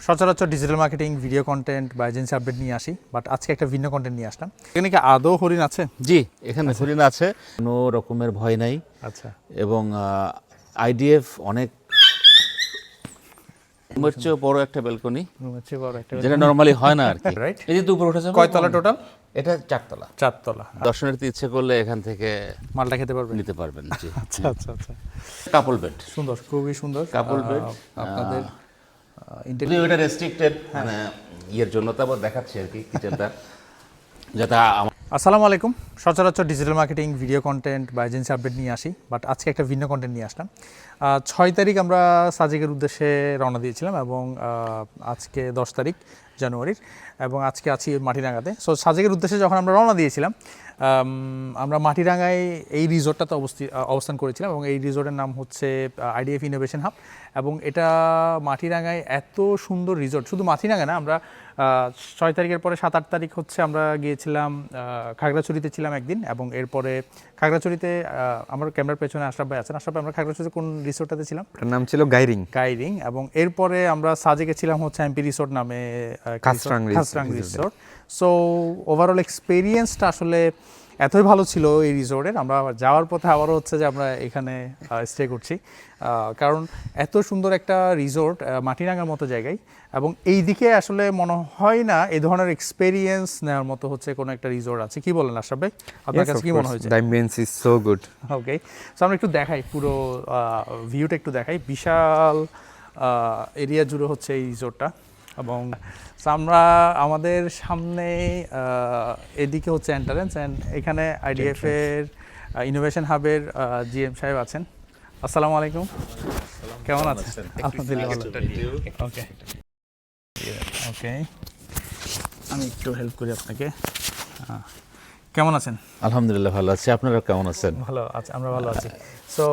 সচরাচর digital marketing video content বা agency update নিয়ে আসি বাট আজকে একটা ভিন্ন কন্টেন্ট নিয়ে আসলাম। এখানে কি আদৌ হরিণ আছে? জি এখানে হরিণ আছে। কোনো রকমের ভয় নাই। আচ্ছা। এবং আইডিএফ অনেক রুমের চেয়েও বড় একটা ব্যালকনি বড় একটা যেটা নর্মালি হয় না আর কি। Right. এই যে তো উপরে উঠেছে কয়তলা টোটাল এটা চারতলা। চারতলা দর্শনার্থী ইচ্ছে করলে এখান থেকে মালটা খেতে পারবেন? নিতে পারবেন জি। আচ্ছা আচ্ছা আচ্ছা। কাপল বেড সুন্দর খুবই সুন্দর। Bed, আহ, আপনাদের যদিও এটা রেস্ট্রিক্টেড মানে ইয়ের জন্য তারপর দেখাচ্ছি আর কি কিচেনটা যাতে আসসালামু আলাইকুম। সচরাচর ডিজিটাল মার্কেটিং ভিডিও কন্টেন্ট বা এজেন্সি আপডেট নিয়ে আসি বাট আজকে একটা ভিন্ন কন্টেন্ট নিয়ে আসলাম। ছয় তারিখ আমরা সাজেকের উদ্দেশ্যে রওনা দিয়েছিলাম এবং আজকে দশ তারিখ জানুয়ারির। এবং আজকে আছি মাটিরাঙ্গাতে। সো সাজেকের উদ্দেশ্যে যখন আমরা রওনা দিয়েছিলাম আমরা মাটিরাঙ্গায় এই রিসোর্টটাতে অবস্থি অবস্থান করেছিলাম এবং এই রিসোর্টের নাম হচ্ছে আইডিএফ ইনোভেশন হাব এবং এটা মাটিরাঙ্গায় এত সুন্দর রিসোর্ট শুধু মাটিরাঙ্গা না আমরা ছয় তারিখের পরে সাত আট তারিখ হচ্ছে আমরা গিয়েছিলাম খাগড়াছড়িতে ছিলাম একদিন এবং এরপরে খাগড়াছড়িতে আমার ক্যামেরার পেছনে আশরাফ ভাই আছেন। আশরাফ ভাই, আমরা খাগড়াছড়িতে কোন রিসোর্টটাতে ছিলাম? ওটার নাম ছিল গাইরিং। গাইরিং এবং এরপরে আমরা সাজেকে ছিলাম হচ্ছে এমপি রিসোর্ট নামে resort-এ। রিসোর্ট সো ওভারঅল এক্সপিরিয়েন্সটা আসলে এতই ভালো ছিল এই রিসোর্টের আমরা যাওয়ার পথে আবারও হচ্ছে যে আমরা এখানে স্টে করছি। কারণ এত সুন্দর একটা রিসোর্ট মাটিরাঙ্গার মতো জায়গায়। এবং এই দিকে আসলে মনে হয় না এই ধরনের এক্সপিরিয়েন্স নেওয়ার মতো হচ্ছে কোনো একটা রিসোর্ট আছে। কি বলেন আশরাফ ভাই? আপনার কাছে কি মনে হয়েছে? Ambience is so good okay so আমরা একটু দেখাই পুরো ভিউটা একটু দেখাই। বিশাল এরিয়া জুড়ে হচ্ছে এই রিসোর্টটা এবং আমরা আমাদের সামনে এদিকে হচ্ছে এন্টারেন্স অ্যান্ড এখানে আইডিএফ এর ইনোভেশন হাবের জিএম সাহেব আছেন। আসসালামু আলাইকুম। কেমন আছেন? আলহামদুলিল্লাহ ওকে ওকে আমি একটু হেল্প করি আপনাকে। কেমন আছেন? আলহামদুলিল্লাহ ভালো আছি। আপনারা কেমন আছেন? ভালো আছে আমরা ভালো আছি। সো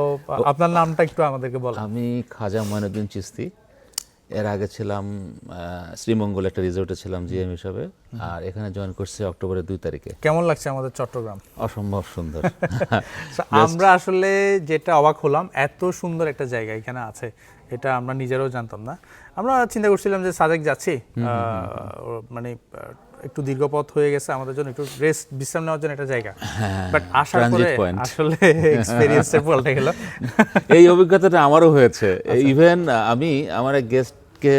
আপনার নামটা একটু আমাদেরকে বল আমি খাজা ময়নুদ্দিন চিস্তি এর আগে ছিলাম শ্রীমঙ্গল একটা রিসোর্টে ছিলাম জিএম হিসাবে আর এখানে জয়েন করছি অক্টোবরের দুই তারিখে। কেমন লাগছে আমাদের চট্টগ্রাম? অসম্ভব সুন্দর। আমরা আসলে যেটা অবাক হলাম এত সুন্দর একটা জায়গা এখানে আছে এটা আমরা নিজেরাও জানতাম না। আমরা চিন্তা করছিলাম যে সাদেক যাচ্ছি আহ, মানে একটু দীর্ঘ পথ হয়ে গেছে আমাদের জন্য একটু রেস্ট বিশ্রাম নেওয়ার জন্য একটা জায়গা। বাট আসার পরে. আসলে এক্সপেরিয়েন্সটা পাল্টে গেল এই অভিজ্ঞতাটা আমারও হয়েছে। আচ্ছা। ইভেন আমি আমার এক গেস্টকে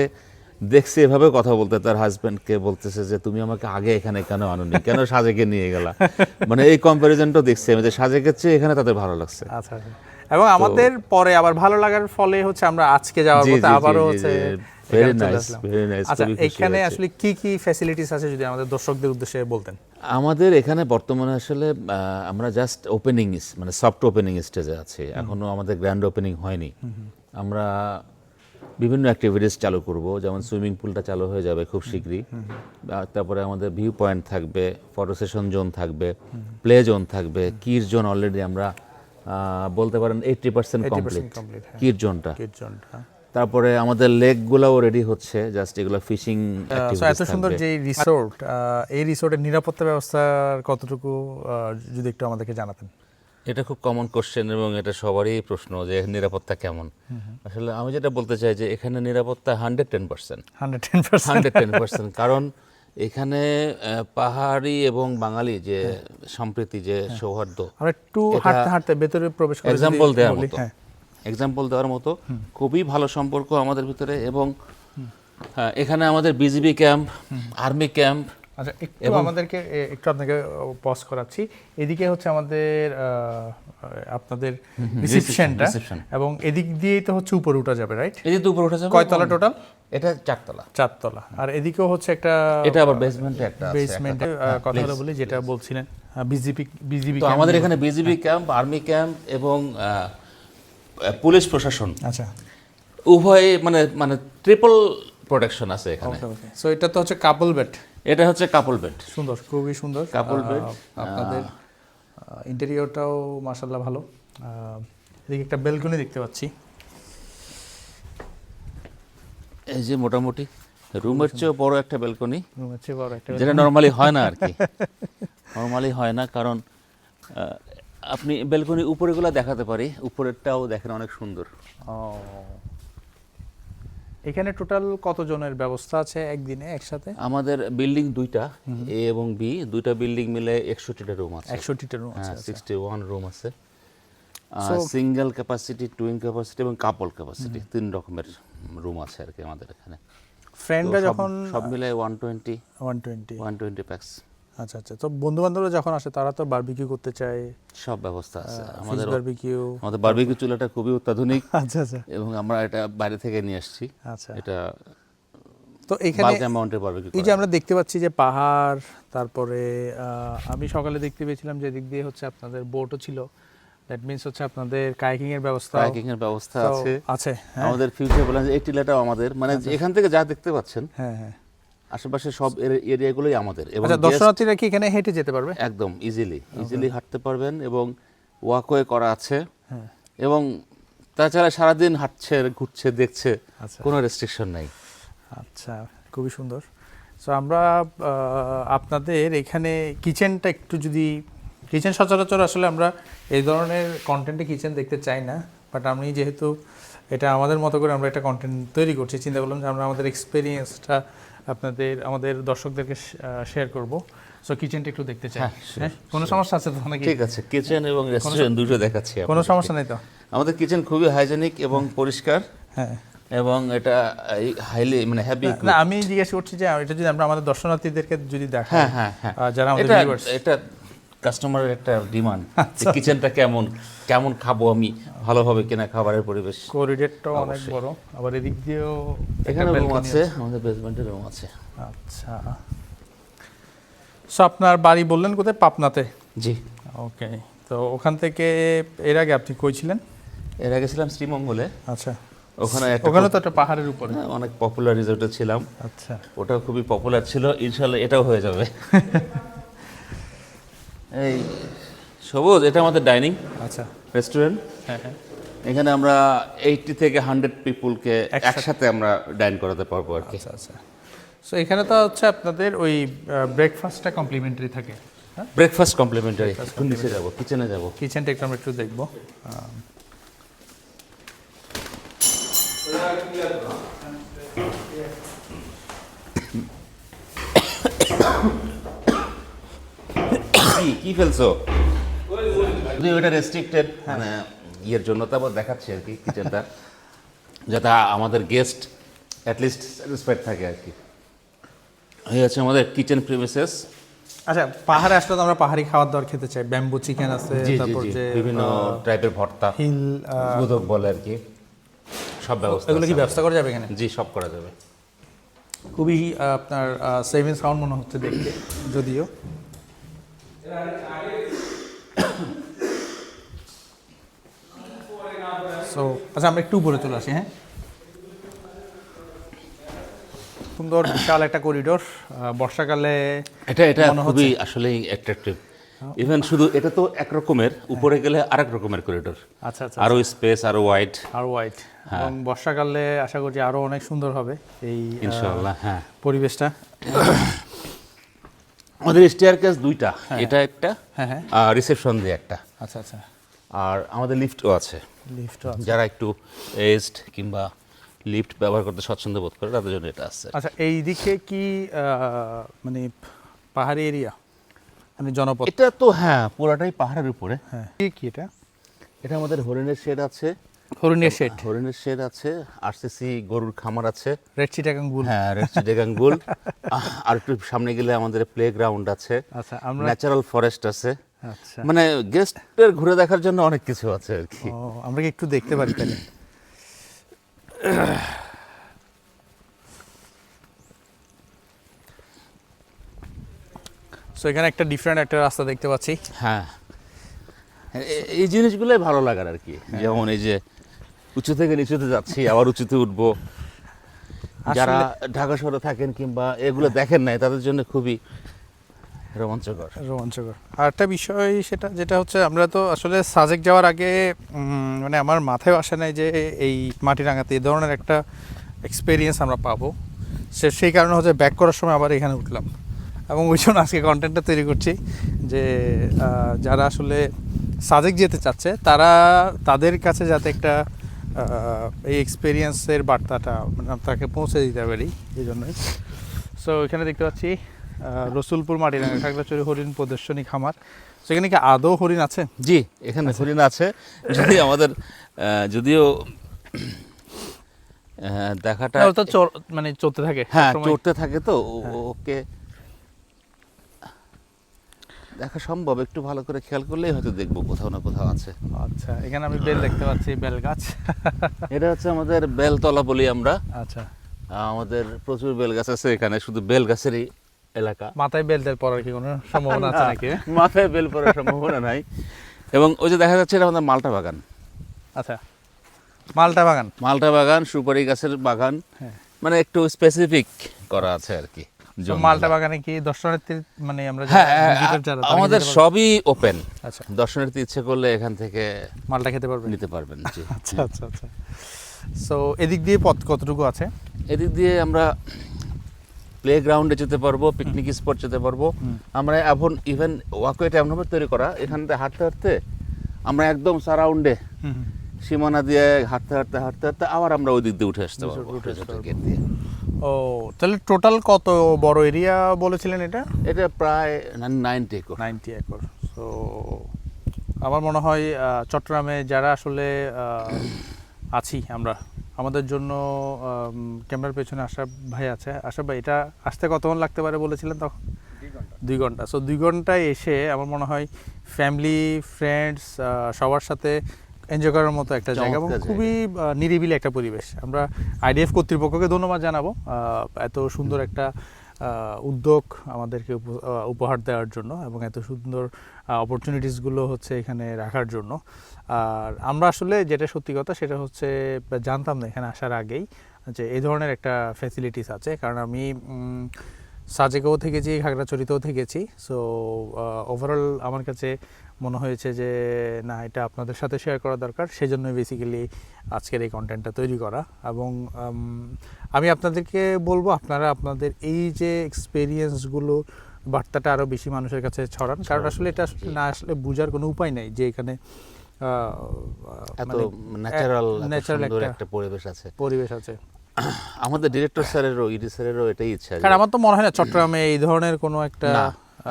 দেখছি এভাবে কথা বলতে তার হাজবেন্ডকে বলতেছে যে তুমি আমাকে আগে এখানে কেন আনোনি? কেন সাজেকে নিয়ে গেলা? মানে এই কম্প্যারিজনটাও দেখছি আমি যে সাজেকের চেয়ে এখানে তাদের ভালো লাগছে। আচ্ছা আচ্ছা। এবং আমাদের পরে আবার ভালো লাগার ফলে হচ্ছে আমরা আজকে যাওয়ার জি, আবারও হচ্ছে nice, আসলাম। very nice, আচ্ছা এখানে আসলে কি কি ফ্যাসিলিটিস আছে যদি আমাদের দর্শকদের উদ্দেশ্যে বলতেন? আমাদের এখানে বর্তমানে আসলে আমরা জাস্ট ওপেনিং মানে সফট ওপেনিং স্টেজে আছি। এখনও আমাদের গ্র্যান্ড ওপেনিং হয়নি। আমরা বিভিন্ন অ্যাক্টিভিটিস চালু করব যেমন সুইমিং পুলটা চালু হয়ে যাবে খুব শীঘ্রই। তারপরে আমাদের ভিউ পয়েন্ট থাকবে ফটো সেশন জোন থাকবে প্লে জোন থাকবে কির জোন অলরেডি আমরা বলতে পারেন এইটটি পার্সেন্ট কমপ্লিট। কির জোনটা তারপরে আমাদের লেকগুলোও রেডি হচ্ছে জাস্ট এগুলো ফিশিং এত সুন্দর যে রিসোর্ট এই রিসোর্টের নিরাপত্তা ব্যবস্থার কতটুকু যদি একটু আমাদেরকে জানাতেন? এটা খুব কমন কোশ্চেন এবং এটা সবারই প্রশ্ন যে নিরাপত্তা কেমন। আসলে আমি যেটা বলতে চাই যে এখানে নিরাপত্তা hundred ten percent hundred ten percent hundred ten percent কারণ এখানে পাহাড়ি এবং বাঙালি যে সম্প্রীতি যে সৌহার্দ্য আমরা একটু হাঁটতে হাঁটতে ভেতরে প্রবেশ করে এক্সাম্পল দেওয়ার মতো। হ্যাঁ। এক্সাম্পল দেওয়ার মতো। খুবই ভালো সম্পর্ক আমাদের ভিতরে এবং হ্যাঁ, এখানে আমাদের বিজিবি ক্যাম্প আর্মি ক্যাম্প আচ্ছা একটু আমাদেরকে একটু আপনাকে পজ করাচ্ছি। এদিকে হচ্ছে আমাদের আপনাদের রিসেপশনটা এবং এদিক দিয়েই তো হচ্ছে উপরে উঠা যাবে রাইট যে তো উপরে উঠে যাবে কয়তলা টোটাল এটা চারতলা। চারতলা। আর এদিকেও হচ্ছে একটা এটা আবার বেসমেন্টে একটা বেসমেন্টে কথা হলো বলি যেটা বলছিলেন বিজিপি বিজিবি আমাদের এখানে বিজিবি ক্যাম্প আর্মি ক্যাম্প এবং পুলিশ প্রশাসন। আচ্ছা। উভয় মানে মানে ট্রিপল প্রোটেকশন আছে এখানে। সো এটা তো হচ্ছে কাপল বেড এটা হচ্ছে কাপল বেড সুন্দর খুবই সুন্দর। কাপল আহ, আপনাদের ইন্টেরিয়রটাও মাশাল্লাহ ভালো। এদিকে একটা বেলকনি দেখতে পাচ্ছি। এই যে মোটামুটি রুমের চেয়েও বড় একটা ব্যালকনি রুমের চেয়ে বড় একটা যেটা নর্মালি হয় না আর কি। নর্মালি হয় না কারণ আপনি ব্যালকনি উপরেগুলো দেখাতে পারি। উপরেরটাও দেখেন অনেক সুন্দর। এখানে টোটাল কতজনের ব্যবস্থা আছে একদিনে একসাথে? আমাদের বিল্ডিং দুইটা এ এবং বি। দুইটা বিল্ডিং মিলে একষট্টিটা রুম আছে। একষট্টিটা রুম আছে হ্যাঁ আচ্ছা। সিক্সটি ওয়ান রুম আছে সিঙ্গেল ক্যাপাসিটি টুইন ক্যাপাসিটি এবং কাপল ক্যাপাসিটি তিন রকমের রুম আছে আর কি আমাদের এখানে। ফ্রেন্ডরা যখন সব মিলে one twenty one twenty one twenty pax আচ্ছা আচ্ছা। তো বন্ধু বান্ধবরা যখন আসে তারা তো বারবিকিউ করতে চায়। সব ব্যবস্থা আছে। আমাদের বারবিকিউ আমাদের বারবিকিউ চুলাটা খুবই অত্যাধুনিক। আচ্ছা আচ্ছা। এবং আমরা এটা বাইরে থেকে নিয়ে আসছি। আচ্ছা। এটা তো এখানে এই যে আমরা দেখতে পাচ্ছি যে পাহাড় তারপরে আহ, আমি সকালে দেখতে পেয়েছিলাম যে দিক দিয়ে হচ্ছে আপনাদের বোটও ছিল। দ্যাট মিন্স হচ্ছে আপনাদের কাইকিং এর ব্যবস্থা। ট্রাকিং এর ব্যবস্থা আছে। আছে হ্যাঁ। আমাদের ফিউচার প্ল্যান এই টিলাটাও আমাদের। মানে এখান থেকে যা দেখতে পাচ্ছেন হ্যাঁ হ্যাঁ। আশেপাশে সব এরিয়াগুলোই আমাদের এবং আচ্ছা দর্শনার্থীরা কি এখানে হেঁটে যেতে পারবে? একদম ইজিলি ইজিলি হাঁটতে পারবেন এবং ওয়াকওয়ে করা আছে। হ্যাঁ। এবং তাছাড়া সারাদিন হাঁটছে ঘুরছে দেখছে আচ্ছা। কোনো রেস্ট্রিকশন নাই। আচ্ছা খুবই সুন্দর। সো আমরা আপনাদের এখানে কিচেনটা একটু যদি কিচেন সচরাচর আসলে আমরা এই ধরনের কন্টেন্টে কিচেন দেখতে চাই না বাট আমি যেহেতু এটা আমাদের মতো করে আমরা একটা কন্টেন্ট তৈরি করছি। চিন্তা করলাম যে আমরা আমাদের এক্সপিরিয়েন্সটা আপনাদের আমাদের দর্শকদেরকে শেয়ার করব। সো কিচেনটা একটু দেখতে চাই। হ্যাঁ, হ্যাঁ? কোনো সমস্যা আছে তো নাকি? ঠিক আছে কিচেন এবং রেস্টুরেন্ট দুটো দেখাচ্ছি কোনো সমস্যা নেই তো? আমাদের কিচেন খুবই হাইজেনিক এবং পরিষ্কার। হ্যাঁ। এবং এটা হাইলি মানে হ্যাপি না আমি জিজ্ঞেস করছি যে এটা যদি আমরা আমাদের দর্শনার্থীদেরকে যদি দেখাই হ্যাঁ হ্যাঁ হ্যাঁ। যারা আমাদের viewers। এটা কাস্টমারের একটা ডিমান্ড আচ্ছা। কিচেনটা কেমন কেমন খাব আমি ভালোভাবে কেনা খাবারের পরিবেশ? করিডোরটাও অনেক বড় আবার এদিক দিয়েও এখানে রুম আছে আমাদের বেসমেন্টে রুম আছে। আচ্ছা। সো আপনার বাড়ি বললেন কোথায়? পাপনাতে জি। ওকে তো ওখান থেকে এর আগে আপনি কই ছিলেন? এর আগে ছিলাম শ্রীমঙ্গলে। আচ্ছা। ওখানে একটা ওখানে তো একটা পাহাড়ের উপরে। খুব- অনেক পপুলার রিসোর্টে ছিলাম। আচ্ছা। ওটাও খুবই পপুলার ছিল ইনশাল্লাহ এটাও হয়ে যাবে। এই সবুজ এটা আমাদের ডাইনিং আচ্ছা। রেস্টুরেন্ট। হ্যাঁ হ্যাঁ। এখানে আমরা এইটটি থেকে হান্ড্রেড পিপুলকে একসাথে। আমরা ডাইন করাতে পারব আর কি। আচ্ছা আচ্ছা। সো এখানে তো হচ্ছে আপনাদের ওই ব্রেকফাস্টটা কমপ্লিমেন্টারি থাকে। হ্যাঁ? ব্রেকফাস্ট কমপ্লিমেন্টারি একটু নিচে যাব কিচেনে যাব। কিচেনটা একটু আমরা একটু দেখব। কি কি ফেলছো? যদি ওটা রেস্ট্রিক্টেড মানে ইয়ের জন্য দেখাচ্ছি আর কি কিচেনটা যাতে আমাদের গেস্ট অ্যাটলিস্ট স্যাটিসফাইড থাকে আর কি। এই হচ্ছে আমাদের কিচেন প্রিমিসেস আচ্ছা পাহাড়ে আসলে তো আমরা পাহাড়ি খাবার দাবার খেতে চাই। ব্যাম্বু চিকেন আছে তারপর যে বিভিন্ন টাইপের ভর্তা। হিল গুদক বলে আর কি। সব ব্যবস্থা এগুলো কি ব্যবস্থা করা যাবে এখানে? জি সব করা যাবে। খুবই আপনার সেভিং সাউন্ড মনে হচ্ছে দেখতে যদিও। সো আচ্ছা আমরা একটু উপরে চলে আসি হ্যাঁ? সুন্দর বিশাল একটা করিডোর বর্ষাকালে এটা এটা খুবই আসলেই অ্যাট্রাকটিভ ইভেন শুধু এটা তো এক রকমের উপরে গেলে আরেক রকমের করিডোর আচ্ছা আচ্ছা আরও স্পেস আরও ওয়াইড আর হোয়াইট এবং বর্ষাকালে আশা করছি আরও অনেক সুন্দর হবে এই ইনশাআল্লাহ হ্যাঁ। পরিবেশটা। আমাদের স্টেয়ার কেস দুইটা এটা একটা হ্যাঁ হ্যাঁ। আর রিসেপশন দিয়ে একটা। আচ্ছা আচ্ছা। আর আমাদের লিফটও আছে। লিফটও আছে। যারা একটু এজড কিংবা লিফট ব্যবহার করতে স্বচ্ছন্দ বোধ করে তাদের জন্য এটা আছে। আচ্ছা এই দিকে কি মানে পাহাড়ি এরিয়া মানে জনপদ? এটা তো হ্যাঁ পুরাটাই পাহাড়ের উপরে। হ্যাঁ। কি কি এটা? এটা আমাদের হরিণের শেড আছে। হরিণের শেড হরিণের শেড আছে আরসিসি গরুর খামার আছে। রেড চিটাগাং গুল হ্যাঁ রেস্টিডেগাঙ্গুল আর একটু সামনে গেলে আমাদের প্লে গ্রাউন্ড আছে। আচ্ছা আমরা ন্যাচারাল ফরেস্ট আছে। আচ্ছা। মানে গেস্টের ঘুরে দেখার জন্য অনেক কিছু আছে আর কি। ও আমরা কি একটু দেখতে পারি তাহলে? সো এখানে একটা ডিফারেন্ট একটা রাস্তা দেখতে পাচ্ছি। হ্যাঁ। এই জিনিসগুলোই ভালো লাগার আর কি। হ্যাঁ। যেমন এই যে উঁচু থেকে নিচুতে যাচ্ছি আবার উঁচুতে উঠবো। যারা ঢাকা শহরে থাকেন কিংবা এগুলো দেখেন নাই তাদের জন্য খুবই রোমাঞ্চকর। রোমাঞ্চকর। আর একটা বিষয় সেটা যেটা হচ্ছে আমরা তো আসলে সাজেক যাওয়ার আগে মানে আমার মাথায় আসে নাই যে এই মাটিরাঙ্গাতে এই ধরনের একটা এক্সপিরিয়েন্স আমরা পাবো। সে সেই কারণে হচ্ছে ব্যাক করার সময় আবার এখানে উঠলাম। এবং ওই জন্য আজকে কন্টেন্টটা তৈরি করছি যে যারা আসলে সাজেক যেতে চাচ্ছে তারা তাদের কাছে যাতে একটা এই এক্সপিরিয়েন্সের বার্তাটা মানে তাকে পৌঁছে দিতে পারি এই জন্যই। সো এখানে দেখতে পাচ্ছি রসুলপুর মাটিরাঙ্গা খাগড়াছড়ি হরিণ প্রদর্শনী খামার। সেখানে কি আদৌ হরিণ আছে? জি এখানে হরিণ আছে। যদি আমাদের যদিও দেখাটা মানে চলতে থাকে হ্যাঁ। চড়তে থাকে তো ওকে দেখা সম্ভব একটু ভালো করে খেয়াল করলেই হয়তো দেখব কোথাও না কোথাও আছে। আচ্ছা এখানে আমি বেল দেখতে পাচ্ছি বেল গাছ। এটা হচ্ছে আমাদের বেলতলা বলি আমরা। আচ্ছা। আমাদের প্রচুর বেল গাছ আছে এখানে শুধু বেল গাছেরই এলাকা। মাথায় বেল পড়ার কি কোনো সম্ভাবনা আছে নাকি? মাথায় বেল পড়ার সম্ভাবনা নাই। এবং ওই যে দেখা যাচ্ছে এটা আমাদের মালটা বাগান। আচ্ছা মালটা বাগান। মালটা বাগান সুপারি গাছের বাগান। হ্যাঁ। মানে একটু স্পেসিফিক করা আছে আর কি। মালটা বাগানে কি দর্শনার্থী মানে আমরা হ্যাঁ কি আমাদের সবই ওপেন আচ্ছা। দর্শনার্থী ইচ্ছে করলে এখান থেকে মালটা খেতে পারবে নিতে পারবেন জি। আচ্ছা আচ্ছা আচ্ছা। সো এদিক দিয়ে পথ কতটুকু আছে? এদিক দিয়ে আমরা প্লে গ্রাউন্ডে যেতে পারব পিকনিক স্পট যেতে পারব। আমরা এখন ইভেন ওয়াকওয়েটা এমনভাবে তৈরি করা এখান থেকে হাঁটতে হাঁটতে আমরা একদম সারাউন্ডে। সীমানা দিয়ে হাঁটতে হাঁটতে হাঁটতে হাঁটতে আবার আমরা ওই দিক দিয়ে উঠে আসতে পারব পারব। দিয়ে। ও তাহলে টোটাল কত বড় এরিয়া বলেছিলেন এটা? এটা প্রায় ninety acre. Ninety acre. So আমার মনে হয় চট্টগ্রামে যারা আসলে আছি আমরা আমাদের জন্য ক্যামেরার পেছনে আশাফ ভাই আছে। আশাফ ভাই এটা আসতে কতক্ষণ লাগতে পারে বলেছিলেন তখন? দুই ঘণ্টা। সো দুই ঘন্টায় এসে আমার মনে হয় ফ্যামিলি ফ্রেন্ডস সবার সাথে এনজয় করার মতো একটা জায়গা এবং খুবই নিরিবিলি একটা পরিবেশ। আমরা আইডিএফ কর্তৃপক্ষকে ধন্যবাদ জানাব এত সুন্দর একটা উদ্যোগ আমাদেরকে উপ- উপহার দেওয়ার জন্য এবং এত সুন্দর অপরচুনিটিসগুলো হচ্ছে এখানে রাখার জন্য। আর আমরা আসলে যেটা সত্যি কথা সেটা হচ্ছে জানতাম না এখানে আসার আগেই যে এই ধরনের একটা ফ্যাসিলিটিস আছে। কারণ আমি সাজেকেও থেকেছি খাগড়াছড়িতেও থেকেছি। সো ওভারঅল আমার কাছে মনে হয়েছে যে না এটা আপনাদের সাথে শেয়ার করা দরকার। সেজন্য বেসিক্যালি আজকের এই কন্টেন্টটা তৈরি করা। এবং আমি আপনাদেরকে বলব আপনারা আপনাদের এই যে এক্সপেরিয়েন্সগুলো বার্তাটা আরও বেশি মানুষের কাছে ছড়ান কারণ আসলে এটা আসলে না আসলে বোঝার কোনো উপায় নাই যে এখানে এত মানে ন্যাচারাল ন্যাচারাল একটা পরিবেশ আছে। পরিবেশ আছে। আমাদের ডিরেক্টর স্যারেরও ইডি স্যারেরও এটাই ইচ্ছা কারণ আমার তো মনে হয় না চট্টগ্রামে এই ধরনের কোনো একটা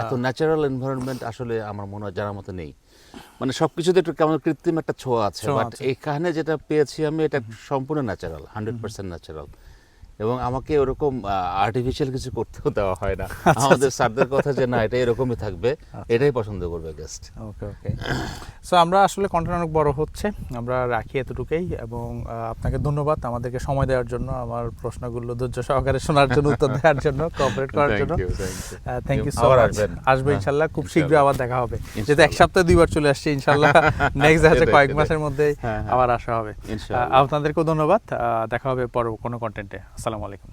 এত ন্যাচারাল এনভায়রনমেন্ট আসলে আমার মনে হয় জানার মতো নেই। মানে সবকিছুতে একটু কেমন কৃত্রিম একটা ছোঁয়া আছে বাট এখানে যেটা পেয়েছি আমি এটা সম্পূর্ণ ন্যাচারাল হান্ড্রেড পার্সেন্ট ন্যাচারাল এবং আমাকে ওরকম আর্টিফিশিয়াল কিছু করতেও দেওয়া হয় না। আচ্ছা, আমাদের স্যারদের কথা যে না এটা এরকমই থাকবে এটাই পছন্দ করবে গেস্ট ওকে ওকে সো আমরা আসলে কন্টেন্ট অনেক বড় হচ্ছে আমরা রাখি এতটুকুই এবং আপনাকে ধন্যবাদ আমাদেরকে সময় দেওয়ার জন্য আমার প্রশ্নগুলো ধৈর্য সহকারে শোনার জন্য উত্তর দেওয়ার জন্য কোঅপারেট করার জন্য. Thank you so much. আসব ইনশাল্লাহ খুব শীঘ্রই আবার দেখা হবে। যেহেতু এক সপ্তাহে দুইবার চলে আসছে ইনশাল্লাহ নেক্সট আছে কয়েক মাসের মধ্যেই হ্যাঁ, হ্যাঁ। আবার আসা হবে। আপনাদেরকেও ধন্যবাদ। দেখা হবে পর কোনো কন্টেন্টে আসসালামু আলাইকুম।